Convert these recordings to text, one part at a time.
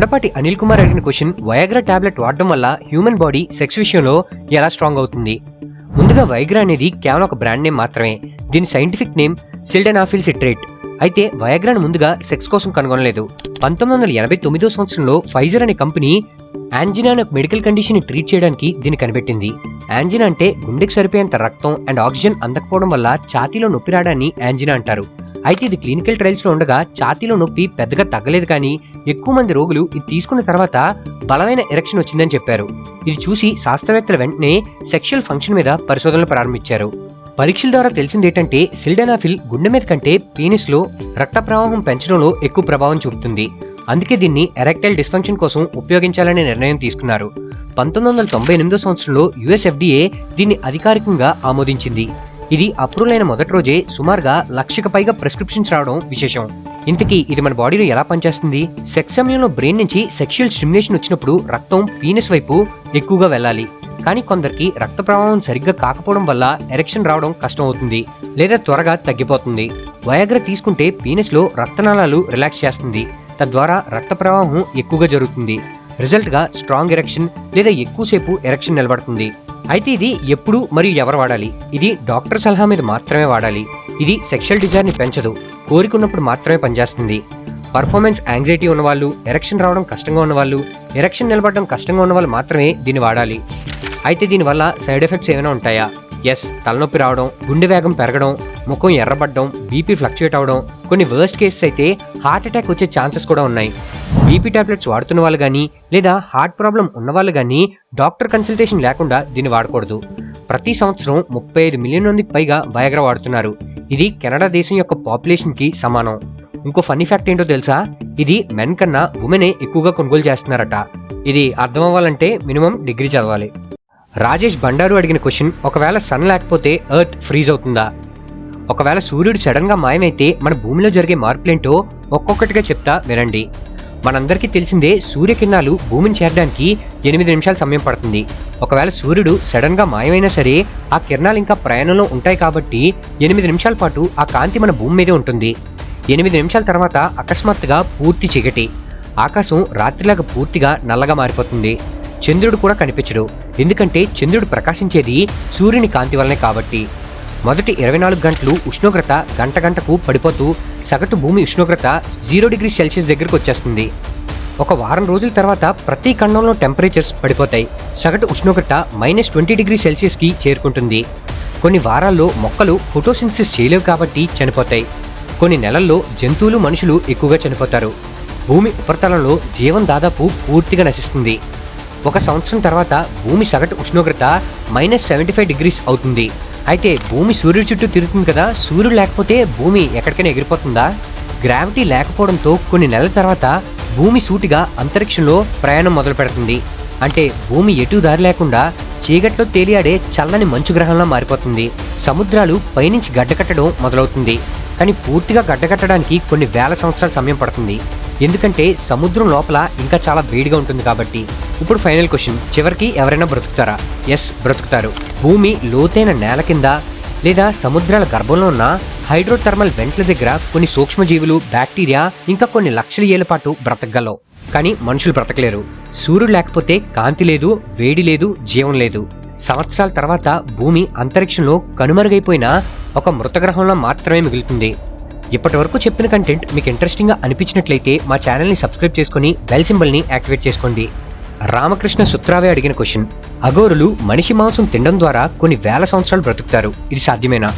దొండపాటి అనిల్ కుమార్ అడిగిన question Viagra tablet వాడడం వల్ల హ్యూమన్ బాడీ సెక్స్ విషయంలో ఎలా స్ట్రాంగ్ అవుతుంది? ముందుగా వైగ్రా అనేది కేవలం ఒక బ్రాండ్ నేమ్ మాత్రమే. దీని సైంటిఫిక్ నేమ్ సిల్డెనాఫిల్ సిట్రేట్ అయితే వయాగ్రాను ముందుగా సెక్స్ కోసం కనుగొనలేదు. పంతొమ్మిది వందల ఎనభై తొమ్మిదో సంవత్సరంలో ఫైజర్ అనే కంపెనీ యాంజినా అనే మెడికల్ కండిషన్ ట్రీట్ చేయడానికి దీన్ని కనిపెట్టింది. యాంజినా అంటే గుండెకి సరిపోయేంత రక్తం అండ్ ఆక్సిజన్ అందకపోవడం వల్ల ఛాతీలో నొప్పి రావడాన్ని యాంజినా అంటారు. అయితే ఇది క్లినికల్ ట్రయల్స్లో ఉండగా ఛాతీలో నొప్పి పెద్దగా తగ్గలేదు కానీ ఎక్కువ మంది రోగులు ఇది తీసుకున్న తర్వాత బలమైన ఎరక్షన్ వచ్చిందని చెప్పారు. ఇది చూసి శాస్త్రవేత్తలు వెంటనే సెక్షువల్ ఫంక్షన్ మీద పరిశోధనలు ప్రారంభించారు. పరీక్షల ద్వారా తెలిసింది ఏంటంటే సిల్డెనాఫిల్ గుండె మీద కంటే పీనిస్లో రక్త ప్రవాహం పెంచడంలో ఎక్కువ ప్రభావం చూపుతుంది. అందుకే దీన్ని ఎరెక్టైల్ డిస్ఫంక్షన్ కోసం ఉపయోగించాలనే నిర్ణయం తీసుకున్నారు. పంతొమ్మిది వందల తొంభై ఎనిమిదో సంవత్సరంలో యుఎస్ఎఫ్డిఏ దీన్ని అధికారికంగా ఆమోదించింది. ఇది అప్రూవల్ అయిన మొదటి రోజే సుమారుగా లక్షకు పైగా ప్రిస్క్రిప్షన్స్ రావడం విశేషం. ఇంతకీ ఇది మన బాడీలో ఎలా పనిచేస్తుంది? సెక్స్ సమయంలో బ్రెయిన్ నుంచి సెక్షువల్ స్టిమ్యులేషన్ వచ్చినప్పుడు రక్తం పీనస్ వైపు ఎక్కువగా వెళ్ళాలి. కానీ కొందరికి రక్త ప్రవాహం సరిగ్గా కాకపోవడం వల్ల ఎరెక్షన్ రావడం కష్టం అవుతుంది లేదా త్వరగా తగ్గిపోతుంది. వయాగ్ర తీసుకుంటే పీనస్లో రక్తనాళాలు రిలాక్స్ చేస్తుంది. తద్వారా రక్త ప్రవాహం ఎక్కువగా జరుగుతుంది. రిజల్ట్గా స్ట్రాంగ్ ఎరెక్షన్ లేదా ఎక్కువసేపు ఎరెక్షన్ నిలబడుతుంది. అయితే ఇది ఎప్పుడు మరియు ఎవరు వాడాలి? ఇది డాక్టర్ సలహా మీద మాత్రమే వాడాలి. ఇది సెక్షువల్ డిజైర్ని పెంచదు. కోరికున్నప్పుడు మాత్రమే పనిచేస్తుంది. పర్ఫార్మెన్స్ యాంగ్జైటీ ఉన్నవాళ్ళు ఎరక్షన్ రావడం కష్టంగా ఉన్నవాళ్ళు ఎరక్షన్ నిలబడడం కష్టంగా ఉన్నవాళ్ళు మాత్రమే దీన్ని వాడాలి. అయితే దీనివల్ల సైడ్ ఎఫెక్ట్స్ ఏమైనా ఉంటాయా? ఎస్ తలనొప్పి రావడం గుండె వేగం పెరగడం ముఖం ఎర్రబడడం బీపీ ఫ్లక్చుయేట్ అవడం కొన్ని వర్స్ట్ కేసెస్ అయితే హార్ట్ అటాక్ వచ్చే ఛాన్సెస్ కూడా ఉన్నాయి. బీపీ టాబ్లెట్స్ వాడుతున్న వాళ్ళు కానీ లేదా హార్ట్ ప్రాబ్లం ఉన్న వాళ్ళు కానీ డాక్టర్ కన్సల్టేషన్ లేకుండా దీన్ని వాడకూడదు. ప్రతి సంవత్సరం ముప్పై ఐదు మిలియన్ మందికి పైగా వయాగ్రా వాడుతున్నారు. ఇది కెనడా దేశం యొక్క పాపులేషన్కి సమానం. ఇంకో ఫన్నీ ఫ్యాక్ట్ ఏంటో తెలుసా? ఇది మెన్ కన్నా ఉమెనే ఎక్కువగా కొనుగోలు చేస్తున్నారట. ఇది అర్థం అవ్వాలంటే మినిమం డిగ్రీ చదవాలి. రాజేష్ బండారు అడిగిన క్వశ్చన్ ఒకవేళ సన్ లేకపోతే ఎర్త్ ఫ్రీజ్ అవుతుందా? ఒకవేళ సూర్యుడు సడన్గా మాయమైతే మన భూమిలో జరిగే మార్పులేంటో ఒక్కొక్కటిగా చెప్తా వినండి. మనందరికీ తెలిసిందే సూర్యకిరణాలు భూమిని చేరడానికి ఎనిమిది నిమిషాల సమయం పడుతుంది. ఒకవేళ సూర్యుడు సడన్గా మాయమైనా సరే ఆ కిరణాలు ఇంకా ప్రయాణంలో ఉంటాయి కాబట్టి ఎనిమిది నిమిషాల పాటు ఆ కాంతి మన భూమి మీదే ఉంటుంది. ఎనిమిది నిమిషాల తర్వాత అకస్మాత్తుగా పూర్తి చీకటి. ఆకాశం రాత్రిలాగా పూర్తిగా నల్లగా మారిపోతుంది. చంద్రుడు కూడా కనిపించడు. ఎందుకంటే చంద్రుడు ప్రకాశించేది సూర్యుని కాంతి వల్లనే కాబట్టి. మొదటి ఇరవై నాలుగు గంటలు ఉష్ణోగ్రత గంట గంటకు పడిపోతూ సగటు భూమి ఉష్ణోగ్రత జీరో డిగ్రీ సెల్సియస్ దగ్గరకు వచ్చేస్తుంది. ఒక వారం రోజుల తర్వాత ప్రతి ఖండంలో టెంపరేచర్స్ పడిపోతాయి. సగటు ఉష్ణోగ్రత మైనస్ ట్వంటీ డిగ్రీ సెల్సియస్కి చేరుకుంటుంది. కొన్ని వారాల్లో మొక్కలు ఫోటోసింథసిస్ చేయలేవు కాబట్టి చనిపోతాయి. కొన్ని నెలల్లో జంతువులు మనుషులు ఎక్కువగా చనిపోతారు. భూమి ఉపరితలంలో జీవం దాదాపు పూర్తిగా నశిస్తుంది. ఒక సంవత్సరం తర్వాత భూమి సగటు ఉష్ణోగ్రత మైనస్ సెవెంటీ ఫైవ్ డిగ్రీస్ అవుతుంది. అయితే భూమి సూర్యుడి చుట్టూ తిరుగుతుంది కదా సూర్యుడు లేకపోతే భూమి ఎక్కడికైనా ఎగిరిపోతుందా? గ్రావిటీ లేకపోవడంతో కొన్ని నెలల తర్వాత భూమి సూటిగా అంతరిక్షంలో ప్రయాణం మొదలు పెడుతుంది. అంటే భూమి ఎటు దారి లేకుండా చీకట్లో తేలియాడే చల్లని మంచు గ్రహంలా మారిపోతుంది. సముద్రాలు పైనుంచి గడ్డకట్టడం మొదలవుతుంది. కానీ పూర్తిగా గడ్డకట్టడానికి కొన్ని వేల సంవత్సరాల సమయం పడుతుంది. ఎందుకంటే సముద్రం లోపల ఇంకా చాలా వేడిగా ఉంటుంది కాబట్టి. ఇప్పుడు ఫైనల్ క్వశ్చన్. చివరికి ఎవరైనా బ్రతుకుతారా? ఎస్ బ్రతుకుతారు. భూమి లోతైన నేల కింద లేదా సముద్రాల గర్భంలో ఉన్న హైడ్రోథర్మల్ వెంట్ల దగ్గర కొన్ని సూక్ష్మజీవులు బ్యాక్టీరియా ఇంకా కొన్ని లక్షల ఏళ్ళ పాటు బ్రతకగలవు. కానీ మనుషులు బ్రతకలేరు. సూర్యుడు లేకపోతే కాంతి లేదు వేడి లేదు జీవం లేదు. సంవత్సరాల తర్వాత భూమి అంతరిక్షంలో కనుమరుగైపోయిన ఒక మృతగ్రహంలో మాత్రమే మిగులుతుంది. ఇప్పటి వరకు చెప్పిన కంటెంట్ మీకు ఇంట్రెస్టింగ్గా అనిపించినట్లయితే మా ఛానల్ని సబ్స్క్రైబ్ చేసుకుని బెల్ సింబల్ని యాక్టివేట్ చేసుకోండి. రామకృష్ణ సుత్రావే అడిగిన క్వశ్చన్ అఘోరులు మనిషి మాంసం తినడం ద్వారా కొన్ని వేల సంవత్సరాలు బ్రతుకుతారు. ఇది సాధ్యమేనా?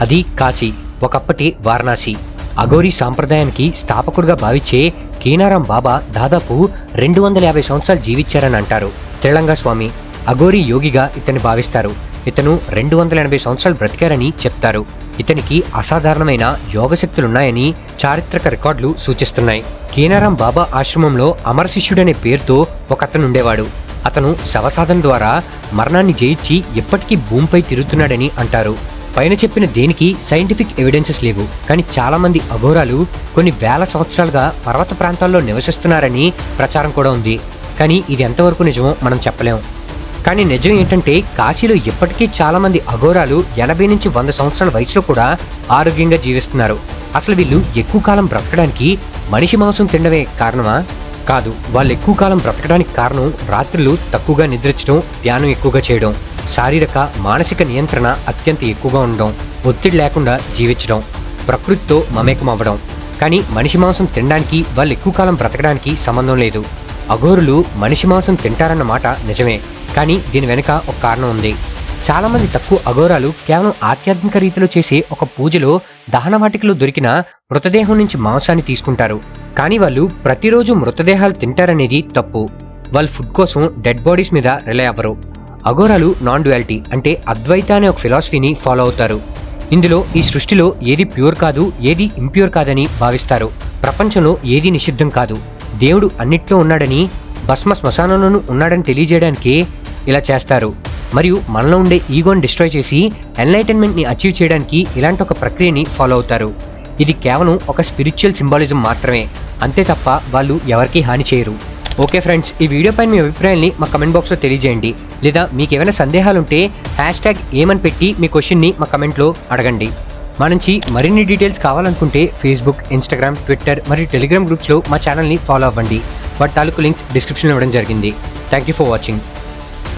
అది కాశీ ఒకప్పటి వారణాసి. అఘోరీ సాంప్రదాయానికి స్థాపకుడిగా భావించే కీనారాం బాబా దాదాపు రెండు వందల యాభై సంవత్సరాలు జీవించారని అంటారు. తెలంగా స్వామి. అఘోరీ యోగిగా ఇతన్ని భావిస్తారు. ఇతను రెండు వందల ఎనభై సంవత్సరాలు బ్రతికారని చెప్తారు. ఇతనికి అసాధారణమైన యోగశక్తులున్నాయని చారిత్రక రికార్డులు సూచిస్తున్నాయి. కీనారాం బాబా ఆశ్రమంలో అమర శిష్యుడనే పేరుతో ఒక అతను ఉండేవాడు అతను శవసాధన ద్వారా మరణాన్ని జయించి ఎప్పటికీ భూమిపై తిరుగుతున్నాడని అంటారు. పైన చెప్పిన దేనికి సైంటిఫిక్ ఎవిడెన్సెస్ లేవు. కానీ చాలామంది అఘోరాలు కొన్ని వేల సంవత్సరాలుగా పర్వత ప్రాంతాల్లో నివసిస్తున్నారని ప్రచారం కూడా ఉంది. కానీ ఇది ఎంతవరకు నిజమో మనం చెప్పలేం. కానీ నిజం ఏంటంటే కాశీలో ఇప్పటికీ చాలా మంది అఘోరాలు ఎనభై నుంచి వంద సంవత్సరాల వయసులో కూడా ఆరోగ్యంగా జీవిస్తున్నారు. అసలు వీళ్ళు ఎక్కువ కాలం బ్రతకడానికి మనిషి మాంసం తినడమే కారణమా? కాదు వాళ్ళు ఎక్కువ కాలం బ్రతకడానికి కారణం రాత్రులు తక్కువగా నిద్రించడం ధ్యానం ఎక్కువగా చేయడం శారీరక మానసిక నియంత్రణ అత్యంత ఎక్కువగా ఉండడం ఒత్తిడి లేకుండా జీవించడం ప్రకృతితో మమేకం అవ్వడం కానీ మనిషి మాంసం తినడానికి వాళ్ళు ఎక్కువ కాలం బ్రతకడానికి సంబంధం లేదు. అఘోరులు మనిషి మాంసం తింటారన్న మాట నిజమే. కానీ దీని వెనుక ఒక కారణం ఉంది. చాలామంది తక్కువ అఘోరాలు కేవలం ఆధ్యాత్మిక రీతిలో చేసే ఒక పూజలో దహనవాటికలో దొరికిన మృతదేహం నుంచి మాంసాన్ని తీసుకుంటారు. కానీ వాళ్ళు ప్రతిరోజు మృతదేహాలు తింటారనేది తప్పు. వాళ్ళు ఫుడ్ కోసం డెడ్ బాడీస్ మీద రిలై అవ్వరు. అఘోరాలు నాన్ డ్యువాలిటీ అంటే అద్వైత అనే ఒక ఫిలాసఫీని ఫాలో అవుతారు. ఇందులో ఈ సృష్టిలో ఏది ప్యూర్ కాదు ఏది ఇంప్యూర్ కాదని భావిస్తారు. ప్రపంచంలో ఏది నిషిద్ధం కాదు. దేవుడు అన్నిట్లో ఉన్నాడని భస్మ శ్మశానంలోనూ ఉన్నాడని తెలియజేయడానికి ఇలా చేస్తారు. మరియు మనలో ఉండే ఈగోని డిస్ట్రాయ్ చేసి ఎన్లైటన్మెంట్ని అచీవ్ చేయడానికి ఇలాంటి ఒక ప్రక్రియని ఫాలో అవుతారు. ఇది కేవలం ఒక స్పిరిచువల్ సింబాలిజం మాత్రమే. అంతే తప్ప వాళ్ళు ఎవరికీ హాని చేయరు. ఓకే ఫ్రెండ్స్ ఈ వీడియో పైన మీ అభిప్రాయాన్ని మా కమెంట్ బాక్స్లో తెలియజేయండి. లేదా మీకు ఏమైనా సందేహాలుంటే హ్యాష్ ట్యాగ్ ఏమని పెట్టి మీ క్వశ్చన్ని మా కమెంట్లో అడగండి. మా నుంచి మరిన్ని డీటెయిల్స్ కావాలనుకుంటే ఫేస్బుక్ ఇన్స్టాగ్రామ్ ట్విట్టర్ మరియు టెలిగ్రామ్ గ్రూప్స్లో మా ఛానల్ని ఫాలో అవ్వండి. వాటి తాలూకు లింక్స్ డిస్క్రిప్షన్లో ఇవ్వడం జరిగింది. Thank you for watching.